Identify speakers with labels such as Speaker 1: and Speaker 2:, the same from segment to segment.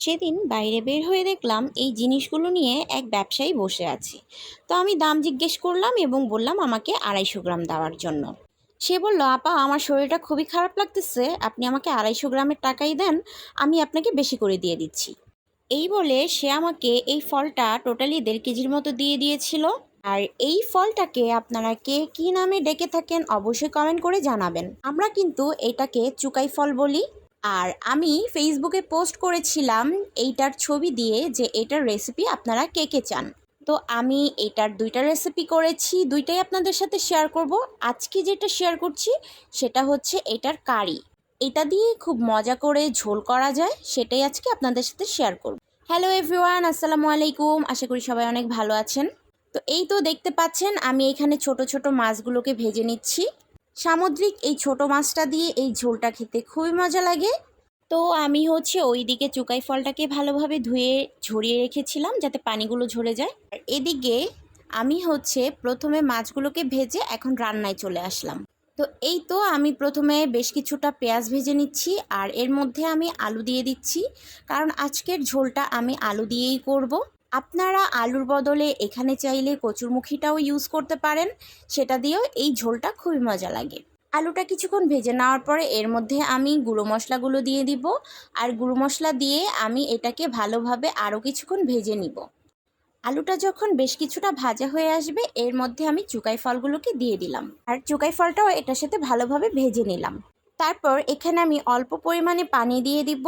Speaker 1: সেদিন বাইরে বের হয়ে দেখলাম এই জিনিসগুলো নিয়ে এক ব্যবসায়ী বসে আছে। তো আমি দাম জিজ্ঞেস করলাম এবং বললাম আমাকে আড়াইশো গ্রাম দেওয়ার জন্য। সে বলল, আপা, আমার শরীরটা খুবই খারাপ লাগতেছে। আপনি আমাকে আড়াইশো গ্রামের টাকাই দেন, আমি আপনাকে বেশি করে দিয়ে দিচ্ছি। এই বলে সে আমাকে এই ফলটা টোটালি দেড় কেজির মতো দিয়ে দিয়েছিল। আর এই ফলটাকে আপনারা কে কি নামে ডেকে থাকেন অবশ্যই কমেন্ট করে জানাবেন। আমরা কিন্তু এটাকে চুকাই ফল বলি। আর আমি ফেসবুকে পোস্ট করেছিলাম এইটার ছবি দিয়ে যে এটার রেসিপি আপনারা কে কে চান। তো আমি এটার দুইটা রেসিপি করেছি, দুইটাই আপনাদের সাথে শেয়ার করব। আজকে যেটা শেয়ার করছি সেটা হচ্ছে এটার কারি। এটা দিয়ে খুব মজা করে ঝোল করা যায়, সেটাই আজকে আপনাদের সাথে শেয়ার করব। হ্যালো এভরিওয়ান আসসালামু আলাইকুম। আশা করি সবাই অনেক ভালো আছেন। তো এই তো দেখতে পাচ্ছেন, আমি এখানে ছোট ছোট মাছগুলোকে ভেজে নিচ্ছি। সামুদ্রিক এই ছোট মাছটা দিয়ে এই ঝোলটা খেতে খুবই মজা লাগে। তো আমি হচ্ছে ওই দিকে চুকাই ফলটাকে ভালোভাবে ধুয়ে ঝরিয়ে রেখেছিলাম যাতে পানিগুলো ঝরে যায়। আর এদিকে আমি হচ্ছে প্রথমে মাছগুলোকে ভেজে এখন রান্নায় চলে আসলাম। তো এই তো আমি প্রথমে বেশ কিছুটা পেঁয়াজ ভেজে নিচ্ছি আর এর মধ্যে আমি আলু দিয়ে দিচ্ছি। কারণ আজকের ঝোলটা আমি আলু দিয়েই করব। আপনারা আলুর বদলে এখানে চাইলে কচুরমুখিটাও ইউজ করতে পারেন। সেটা দিয়েও এই ঝোলটা খুবই মজা লাগে। আলুটা কিছুক্ষণ ভেজে নেওয়ার পরে এর মধ্যে আমি গুঁড়ো মশলাগুলো দিয়ে দিব। আর গুঁড়ো মশলা দিয়ে আমি এটাকে ভালোভাবে আরও কিছুক্ষণ ভেজে নিব। আলুটা যখন বেশ কিছুটা ভাজা হয়ে আসবে, এর মধ্যে আমি চুকাই ফলগুলোকে দিয়ে দিলাম। আর চুকাই ফলটাও এটার সাথে ভালোভাবে ভেজে নিলাম। তারপর এখানে আমি অল্প পরিমাণে পানি দিয়ে দিব।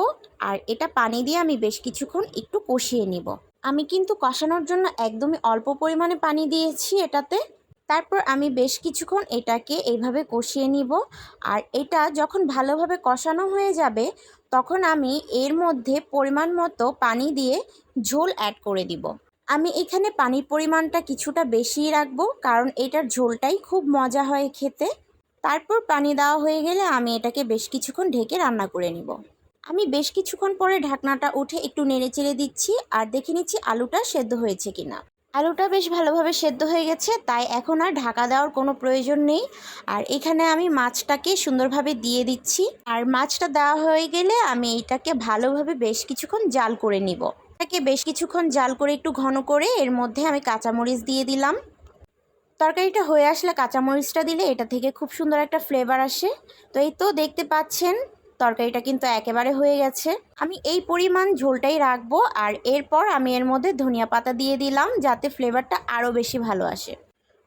Speaker 1: আর এটা পানি দিয়ে আমি বেশ কিছুক্ষণ একটু কষিয়ে নিব। আমি কিন্তু কষানোর জন্য একদমই অল্প পরিমাণে পানি দিয়েছি এটাতে। তারপর আমি বেশ কিছুক্ষণ এটাকে এইভাবে কষিয়ে নিব। আর এটা যখন ভালোভাবে কষানো হয়ে যাবে, তখন আমি এর মধ্যে পরিমাণ মতো পানি দিয়ে ঝোল অ্যাড করে দিব। আমি এখানে পানির পরিমাণটা কিছুটা বেশি রাখব, কারণ এটার ঝোলটাই খুব মজা হয় খেতে। তারপর পানি দেওয়া হয়ে গেলে আমি এটাকে বেশ কিছুক্ষণ ঢেকে রান্না করে নিব। আমি বেশ কিছুক্ষণ পরে ঢাকনাটা উঠে একটু নেড়ে চেড়ে দিচ্ছি আর দেখে নিচ্ছি আলুটা সেদ্ধ হয়েছে কিনা। আলুটা বেশ ভালোভাবে সেদ্ধ হয়ে গেছে, তাই এখন আর ঢাকা দেওয়ার কোনো প্রয়োজন নেই। আর এখানে আমি মাছটাকে সুন্দরভাবে দিয়ে দিচ্ছি। আর মাছটা দেওয়া হয়ে গেলে আমি এইটাকে ভালোভাবে বেশ কিছুক্ষণ জাল করে নিব। এটাকে বেশ কিছুক্ষণ জাল করে একটু ঘন করে এর মধ্যে আমি কাঁচামরিচ দিয়ে দিলাম। তরকারিটা হয়ে আসলে কাঁচামরিচটা দিলে এটা থেকে খুব সুন্দর একটা ফ্লেভার আসে। তো এই তো দেখতে পাচ্ছেন তরকারিটা কিন্তু একেবারে হয়ে গেছে। আমি এই পরিমাণ ঝোলটাই রাখব আর এরপর আমি এর মধ্যে ধনিয়া পাতা দিয়ে দিলাম যাতে ফ্লেভারটা আরও বেশি ভালো আসে।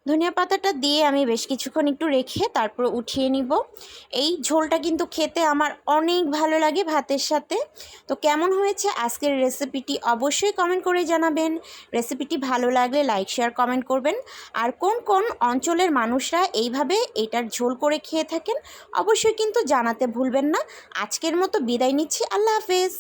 Speaker 1: ধনিয়া পাতাটা দিয়ে আমি বেশ কিছুক্ষণ একটু রেখে তারপর উঠিয়ে নিব। এই ঝোলটা কিন্তু খেতে আমার অনেক ভালো লাগে ভাতের সাথে। তো কেমন হয়েছে আজকের রেসিপিটি অবশ্যই কমেন্ট করে জানাবেন। রেসিপিটি ভালো লাগলে লাইক, শেয়ার, কমেন্ট করবেন। আর কোন কোন অঞ্চলের মানুষরা এইভাবে এটার ঝোল করে খেয়ে থাকেন অবশ্যই কিন্তু জানাতে ভুলবেন না। আজকের মতো বিদায় নিচ্ছি। আল্লাহ হাফেজ।